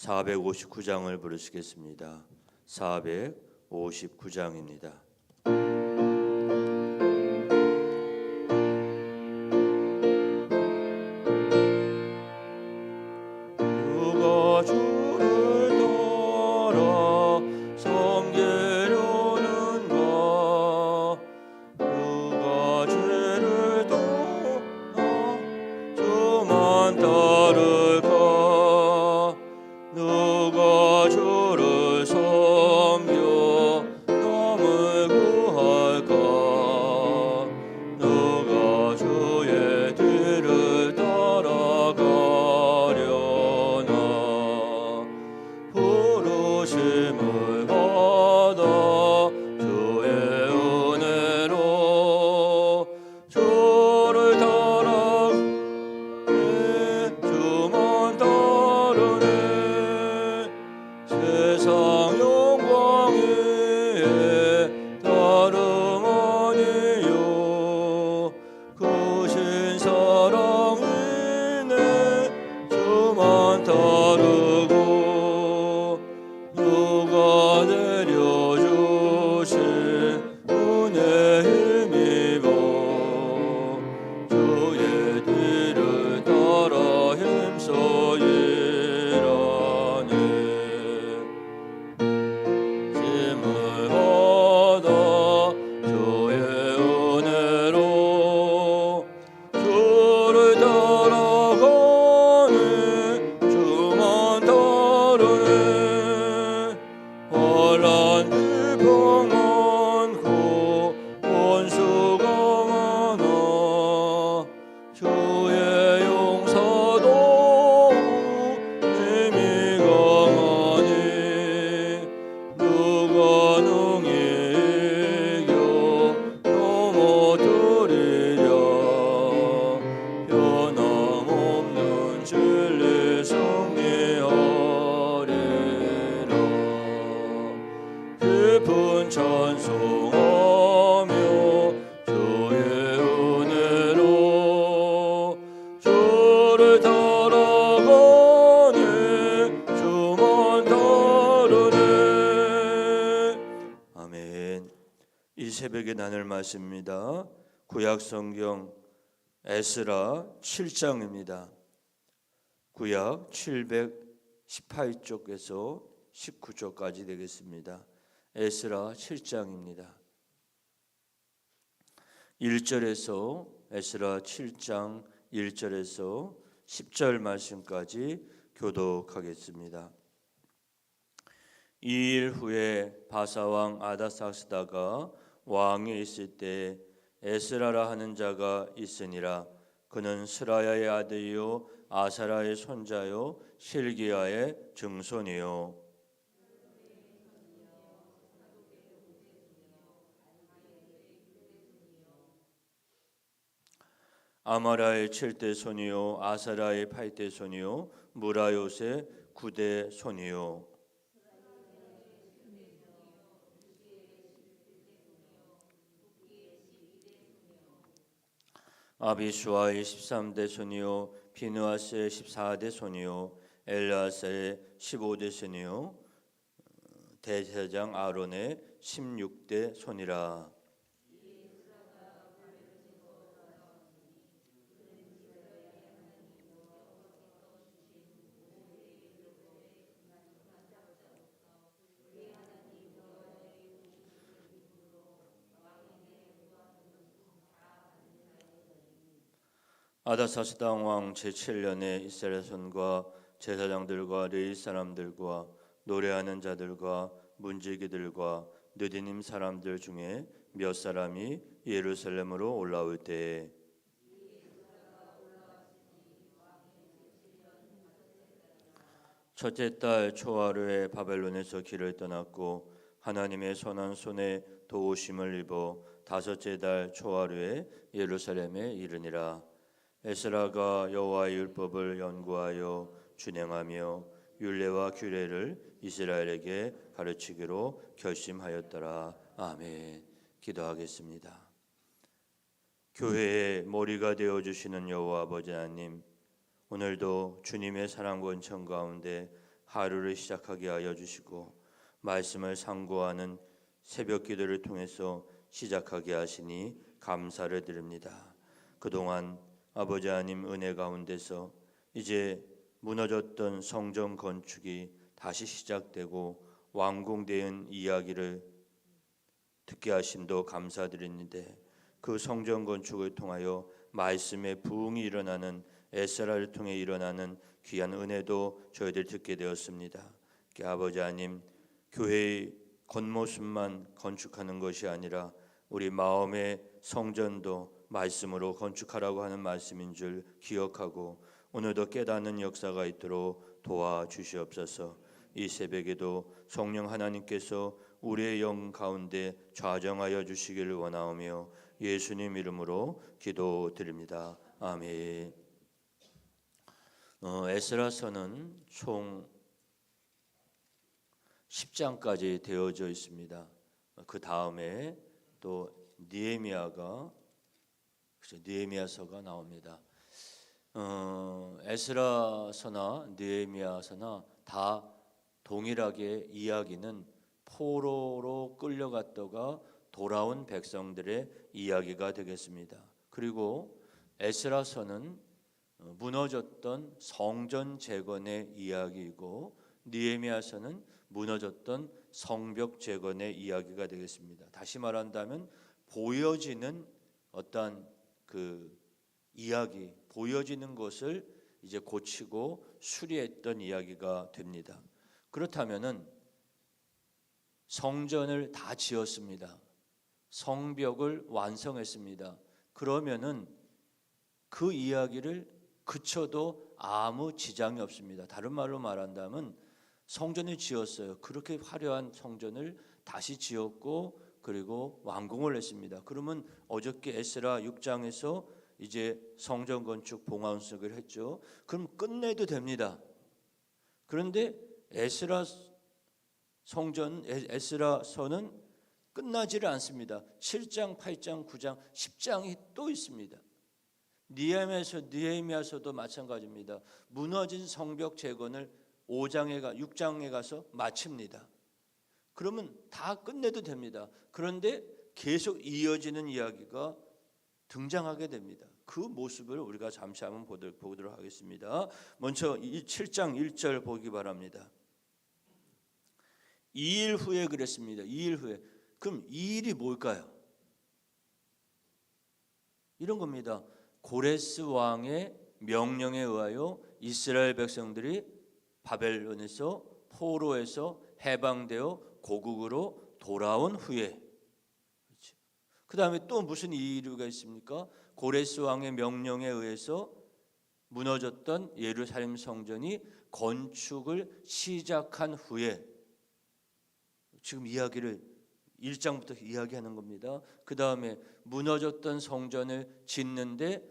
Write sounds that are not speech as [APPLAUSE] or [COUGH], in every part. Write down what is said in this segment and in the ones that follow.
459장을 부르시겠습니다. 459장입니다. 새벽에 나눌 말씀입니다 구약 성경 에스라 7장입니다 구약 718쪽에서 19쪽까지 되겠습니다. 에스라 7장입니다. 1절에서 에스라 7장 1절에서 10절 말씀까지 교독하겠습니다. 이일 후에 바사왕 아다삭스다가 왕에 있을 때 에스라라 하는 자가 있으니라. 그는 스라야의 아들이요 아사라의 손자요 실기야의 증손이요. 아마라의 칠대 손이요 아사라의 팔대 손이요 무라요의 구대 손이요 아비수아의 13대 손이요 비누아스의 14대 손이요 엘라스의 15대 손이요 대제사장 아론의 16대 손이라 아다사스 당 왕 제7년에 이스라엘 손과 제사장들과 레위 사람들과 노래하는 자들과 문지기들과 느디님 사람들 중에 몇 사람이 예루살렘으로 올라올 때에 첫째 달 초하루에 바벨론에서 길을 떠났고 하나님의 선한 손에 도우심을 입어 다섯째 달 초하루에 예루살렘에 이르니라 에스라가 여호와의 율법을 연구하여 준행하며 율례와 규례를 이스라엘에게 가르치기로 결심하였더라. 아멘. 기도하겠습니다. 교회의 머리가 되어 주시는 여호와 아버지 하나님 오늘도 주님의 사랑 권청 가운데 하루를 시작하게 하여 주시고 말씀을 상고하는 새벽 기도를 통해서 시작하게 하시니 감사를 드립니다. 그동안 아버지 하나님 은혜 가운데서 이제 무너졌던 성전 건축이 다시 시작되고 완공된 이야기를 듣게 하심도 감사드리는데 그 성전 건축을 통하여 말씀의 부흥이 일어나는 에스라를 통해 일어나는 귀한 은혜도 저희들 듣게 되었습니다. 그 아버지 하나님 교회의 겉모습만 건축하는 것이 아니라 우리 마음의 성전도 말씀으로 건축하라고 하는 말씀인 줄 기억하고 오늘도 깨닫는 역사가 있도록 도와주시옵소서. 이 새벽에도 성령 하나님께서 우리의 영 가운데 좌정하여 주시기를 원하오며 예수님 이름으로 기도드립니다. 아멘. 어, 에스라서는 총 10장까지 되어져 있습니다. 그 다음에 또 니에미아가 니에미아서가 나옵니다. 어, 에스라서나 느헤미야서나 다 동일하게 이야기는 포로로 끌려갔다가 돌아온 백성들의 이야기가 되겠습니다. 그리고 에스라서는 어, 무너졌던 성전 재건의 이야기이고 느헤미야서는 무너졌던 성벽 재건의 이야기가 되겠습니다. 다시 말한다면 보여지는 어떤 그 이야기, 보여지는 것을 이제 고치고 수리했던 이야기가 됩니다. 그렇다면은 성전을 다 지었습니다. 성벽을 완성했습니다. 그러면은 그 이야기를 그쳐도 아무 지장이 없습니다. 다른 말로 말한다면 성전을 지었어요. 그렇게 화려한 성전을 다시 지었고 그리고 완공을 했습니다. 그러면 어저께 에스라 6장에서 이제 성전 건축 봉헌석을 했죠. 그럼 끝내도 됩니다. 그런데 에스라 성전 에스라서는 끝나지를 않습니다. 7장, 8장, 9장, 10장이 또 있습니다. 니에미아서 니에미아서도 마찬가지입니다. 무너진 성벽 재건을 5장에 가 6장에 가서 마칩니다. 그러면 다 끝내도 됩니다. 그런데 계속 이어지는 이야기가 등장하게 됩니다. 그 모습을 우리가 잠시 한번 보도록 하겠습니다. 먼저 7장 1절 보기 바랍니다. 2일 후에 그랬습니다. 2일 후에. 그럼 2일이 뭘까요? 이런 겁니다. 고레스 왕의 명령에 의하여 이스라엘 백성들이 바벨론에서 포로에서 해방되어 고국으로 돌아온 후에 그 다음에 또 무슨 이유가 있습니까? 고레스 왕의 명령에 의해서 무너졌던 예루살렘 성전이 건축을 시작한 후에 지금 이야기를 1장부터 이야기하는 겁니다. 그 다음에 무너졌던 성전을 짓는데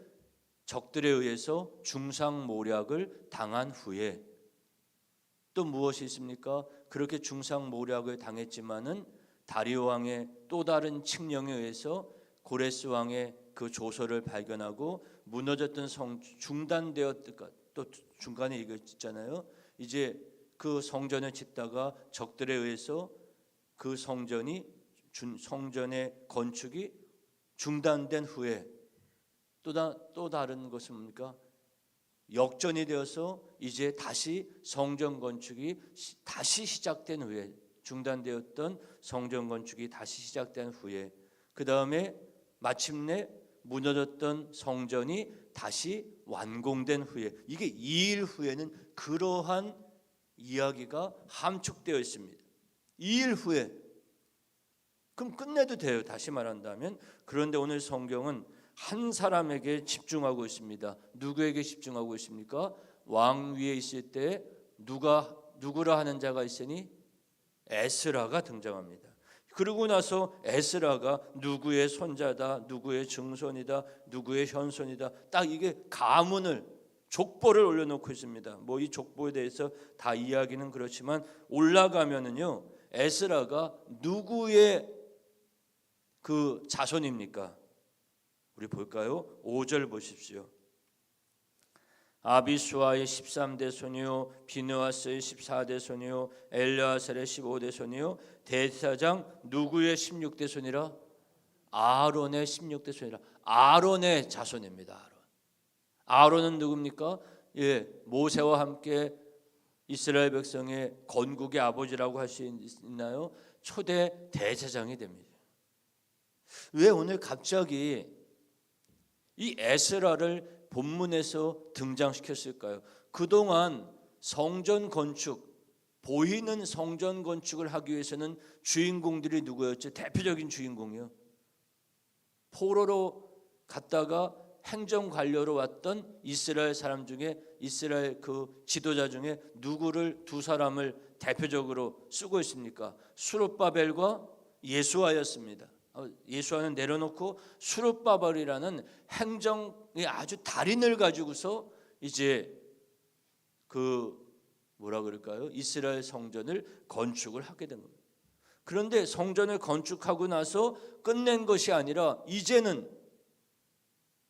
적들에 의해서 중상모략을 당한 후에 또 무엇이 있습니까? 그렇게 중상 모략을 당했지만은 다리오 왕의 또 다른 칙령에 의해서 고레스 왕의 그 조서를 발견하고 무너졌던 성 중단되었다 또 중간에 이거 있잖아요. 이제 그 성전을 짓다가 적들에 의해서 그 성전이 준 성전의 건축이 중단된 후에 또, 다, 또 다른 것은 뭡니까? 역전이 되어서 이제 다시 성전 건축이 다시 시작된 후에 중단되었던 성전 건축이 다시 시작된 후에 그 다음에 마침내 무너졌던 성전이 다시 완공된 후에 이게 2일 후에는 그러한 이야기가 함축되어 있습니다. 2일 후에 그럼 끝내도 돼요. 다시 말한다면 그런데 오늘 성경은 한 사람에게 집중하고 있습니다. 누구에게 집중하고 있습니까? 왕 위에 있을 때 누가 누구라 하는 자가 있으니 에스라가 등장합니다. 그러고 나서 에스라가 누구의 손자다, 누구의 증손이다, 누구의 현손이다. 딱 이게 가문을 족보를 올려놓고 있습니다. 뭐 이 족보에 대해서 다 이야기는 그렇지만 올라가면은요 에스라가 누구의 그 자손입니까? 우리 볼까요? 5절 보십시오. 아비수아의 13대 손이요 비느아스의 14대 손이요 엘르아셀의 15대 손이요 대사장 누구의 16대 손이라 아론의 16대 손이라 아론의 자손입니다. 아론. 아론은 누굽니까? 예, 모세와 함께 이스라엘 백성의 건국의 아버지라고 할 수 있나요? 초대 대제장이 됩니다. 왜 오늘 갑자기 이 에스라를 본문에서 등장시켰을까요? 그동안 성전 건축 보이는 성전 건축을 하기 위해서는 주인공들이 누구였죠? 대표적인 주인공이요. 포로로 갔다가 행정 관료로 왔던 이스라엘 사람 중에 이스라엘 그 지도자 중에 누구를 두 사람을 대표적으로 쓰고 있습니까? 수르바벨과 예수아였습니다. 어, 예수아는 내려놓고 수르바벨이라는 행정의 아주 달인을 가지고서 이제 그 뭐라 그럴까요? 이스라엘 성전을 건축을 하게 된 겁니다. 그런데 성전을 건축하고 나서 끝낸 것이 아니라 이제는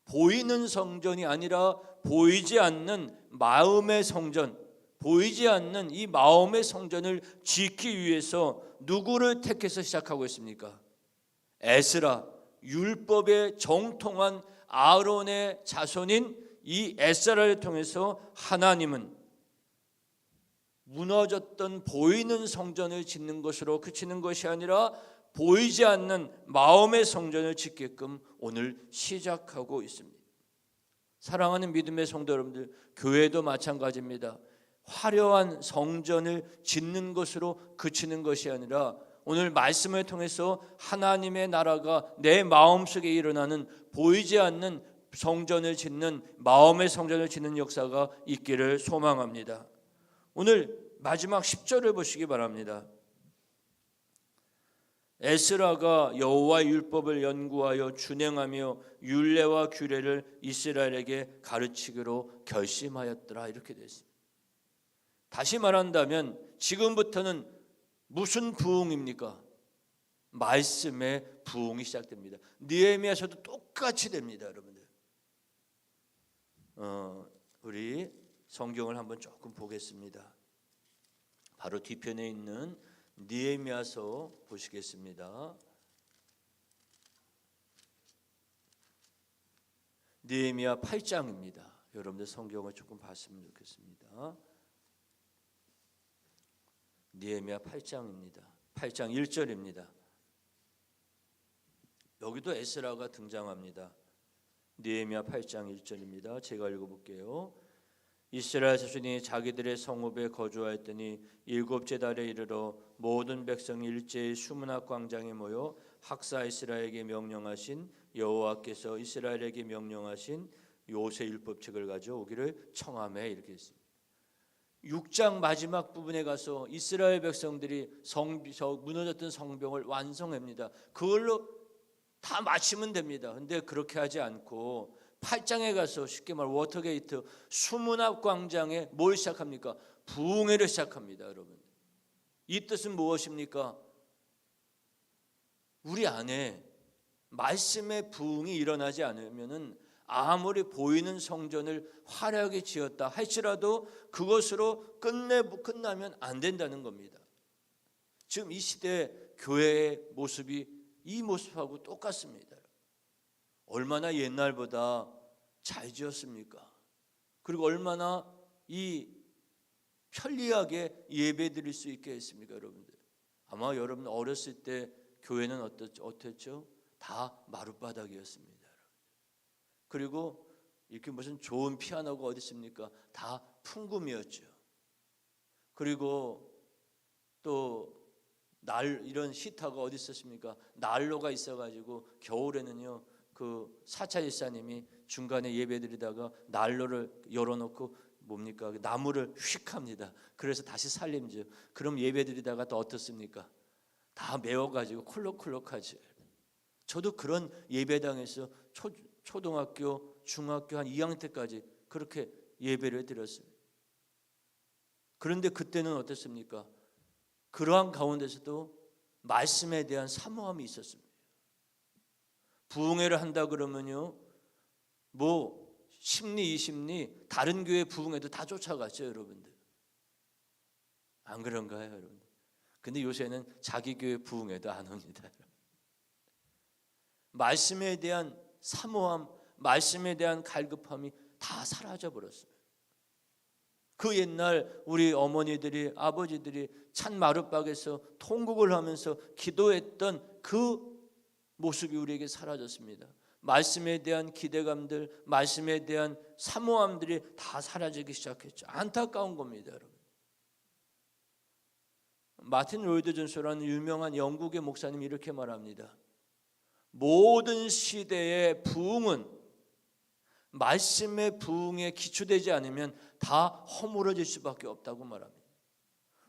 보이는 성전이 아니라 보이지 않는 마음의 성전, 보이지 않는 이 마음의 성전을 짓기 위해서 누구를 택해서 시작하고 있습니까? 에스라 율법의 정통한 아론의 자손인 이 에스라를 통해서 하나님은 무너졌던 보이는 성전을 짓는 것으로 그치는 것이 아니라 보이지 않는 마음의 성전을 짓게끔 오늘 시작하고 있습니다. 사랑하는 믿음의 성도 여러분들, 교회도 마찬가지입니다. 화려한 성전을 짓는 것으로 그치는 것이 아니라 오늘 말씀을 통해서 하나님의 나라가 내 마음속에 일어나는 보이지 않는 성전을 짓는 마음의 성전을 짓는 역사가 있기를 소망합니다. 오늘 마지막 10절을 보시기 바랍니다. 에스라가 여호와 율법을 연구하여 준행하며 율례와 규례를 이스라엘에게 가르치기로 결심하였더라 이렇게 됐습니다. 다시 말한다면 지금부터는 무슨 부흥입니까? 말씀의 부흥이 시작됩니다. 느헤미야서도 똑같이 됩니다, 여러분들. 어, 우리 성경을 한번 조금 보겠습니다. 바로 뒤편에 있는 느헤미야서 보시겠습니다. 느헤미야 8장입니다. 여러분들 성경을 조금 봤으면 좋겠습니다. 느헤미야 8장입니다. 8장 1절입니다. 여기도 에스라가 등장합니다. 느헤미야 8장 1절입니다. 제가 읽어 볼게요. 이스라엘 자손이 자기들의 성읍에 거주하였더니 일곱째 달에 이르러 모든 백성이 일제히 수문학 광장에 모여 학사 이스라엘에게 명령하신 여호와께서 이스라엘에게 명령하신 요새 율법책을 가져오기를 청함에 이렇게 했습니다. 6장 마지막 부분에 가서 이스라엘 백성들이 성 무너졌던 성벽을 완성합니다. 그걸로 다 마치면 됩니다. 근데 그렇게 하지 않고 8장에 가서 쉽게 말 워터게이트 수문합 광장에 뭘 시작합니까? 부흥회를 시작합니다, 여러분. 이 뜻은 무엇입니까? 우리 안에 말씀의 부흥이 일어나지 않으면은 아무리 보이는 성전을 화려하게 지었다 할지라도 그것으로 끝내 끝나면 안 된다는 겁니다. 지금 이 시대 교회의 모습이 이 모습하고 똑같습니다. 얼마나 옛날보다 잘 지었습니까? 그리고 얼마나 이 편리하게 예배 드릴 수 있게 했습니까, 여러분들? 아마 여러분 어렸을 때 교회는 어땠죠? 다 마룻바닥이었습니다. 그리고 이렇게 무슨 좋은 피아노가 어디 있습니까? 다 풍금이었죠. 그리고 또 날 이런 시타가 어디 있었습니까? 난로가 있어가지고 겨울에는요 그 사차 일사님이 중간에 예배드리다가 난로를 열어놓고 뭡니까 나무를 휙 합니다. 그래서 다시 살림죠. 그럼 예배드리다가 또 어떻습니까? 다 메워가지고 콜록콜록하지. 저도 그런 예배당에서 초, 초등학교, 중학교 한 2학년 때까지 그렇게 예배를 드렸어요. 그런데 그때는 어땠습니까? 그러한 가운데서도 말씀에 대한 사모함이 있었습니다. 부흥회를 한다 그러면요, 뭐 심리, 이심리 다른 교회 부흥회도 다 쫓아갔죠, 여러분들. 안 그런가요, 여러분? 근데 요새는 자기 교회 부흥회도 안 옵니다. [LAUGHS] 말씀에 대한 사모함, 말씀에 대한 갈급함이 다 사라져 버렸어요. 그 옛날 우리 어머니들이 아버지들이 찬 마룻박에서 통곡을 하면서 기도했던 그 모습이 우리에게 사라졌습니다. 말씀에 대한 기대감들, 말씀에 대한 사모함들이 다 사라지기 시작했죠. 안타까운 겁니다, 여러분. 마틴 로이드 존스라는 유명한 영국의 목사님이 이렇게 말합니다. 모든 시대의 부흥은 말씀의 부흥에 기초되지 않으면 다 허물어질 수밖에 없다고 말합니다.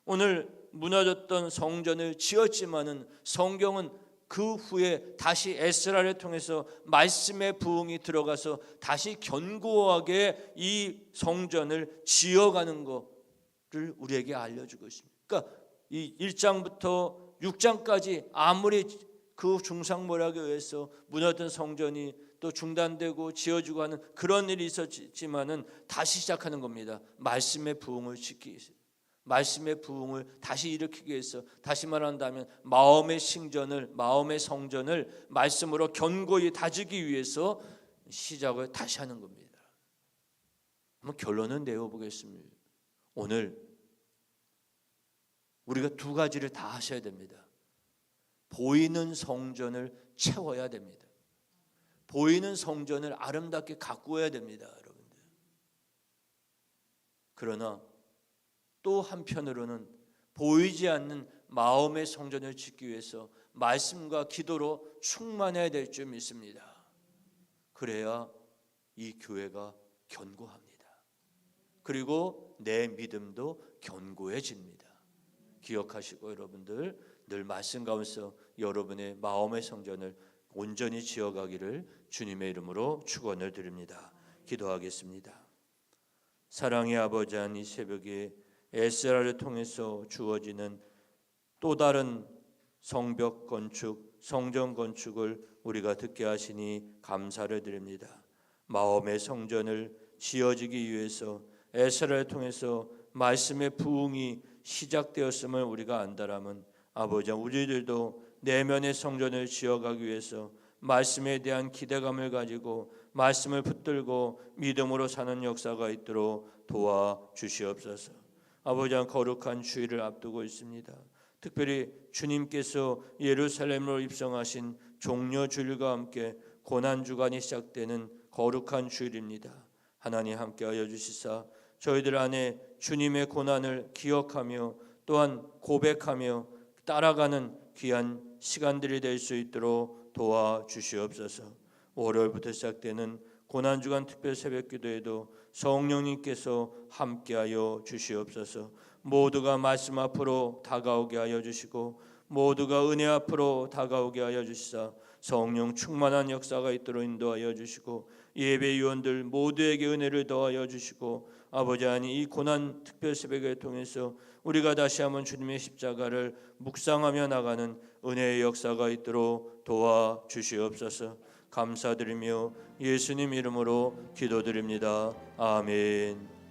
오늘 무너졌던 성전을 지었지만은 성경은 그 후에 다시 에스라를 통해서 말씀의 부흥이 들어가서 다시 견고하게 이 성전을 지어가는 것을 우리에게 알려주고 있습니다. 그러니까 이 1장부터 6장까지 아무리 그 중상 모략에 의해서 무너졌던 성전이 또 중단되고 지어지고 하는 그런 일이 있었지만은 다시 시작하는 겁니다. 말씀의 부흥을 지키기 위해서. 말씀의 부흥을 다시 일으키기 위해서 다시 말한다면 마음의 신전을 마음의 성전을 말씀으로 견고히 다지기 위해서 시작을 다시 하는 겁니다. 한번 결론은 내어 보겠습니다. 오늘 우리가 두 가지를 다 하셔야 됩니다. 보이는 성전을 채워야 됩니다. 보이는 성전을 아름답게 가꾸어야 됩니다, 여러분들. 그러나 또 한편으로는 보이지 않는 마음의 성전을 짓기 위해서 말씀과 기도로 충만해야 될 줄 믿습니다. 그래야 이 교회가 견고합니다. 그리고 내 믿음도 견고해집니다. 기억하시고 여러분들 늘 말씀 가운데서 여러분의 마음의 성전을 온전히 지어가기를 주님의 이름으로 축원을 드립니다. 기도하겠습니다. 사랑의 아버지 한이 새벽에 에스라를 통해서 주어지는 또 다른 성벽 건축, 성전 건축을 우리가 듣게 하시니 감사를 드립니다. 마음의 성전을 지어지기 위해서 에스라를 통해서 말씀의 부흥이 시작되었음을 우리가 안다라면 아버지 우리들도 내면의 성전을 지어가기 위해서 말씀에 대한 기대감을 가지고 말씀을 붙들고 믿음으로 사는 역사가 있도록 도와 주시옵소서. 아버지 거룩한 주일을 앞두고 있습니다. 특별히 주님께서 예루살렘으로 입성하신 종려 주일과 함께 고난 주간이 시작되는 거룩한 주일입니다. 하나님 함께하여 주시사 저희들 안에 주님의 고난을 기억하며 또한 고백하며 따라가는 귀한 시간들이 될 수 있도록 도와 주시옵소서. 월요일부터 시작되는 고난 주간 특별 새벽 기도에도 성령님께서 함께하여 주시옵소서. 모두가 말씀 앞으로 다가오게 하여 주시고 모두가 은혜 앞으로 다가오게 하여 주시사 성령 충만한 역사가 있도록 인도하여 주시고 예배 위원들 모두에게 은혜를 더하여 주시고 아버지 하나님 이 고난 특별 새벽을 통해서 우리가 다시 한번 주님의 십자가를 묵상하며 나가는 은혜의 역사가 있도록 도와 주시옵소서. 감사드리며 예수님 이름으로 기도드립니다. 아멘.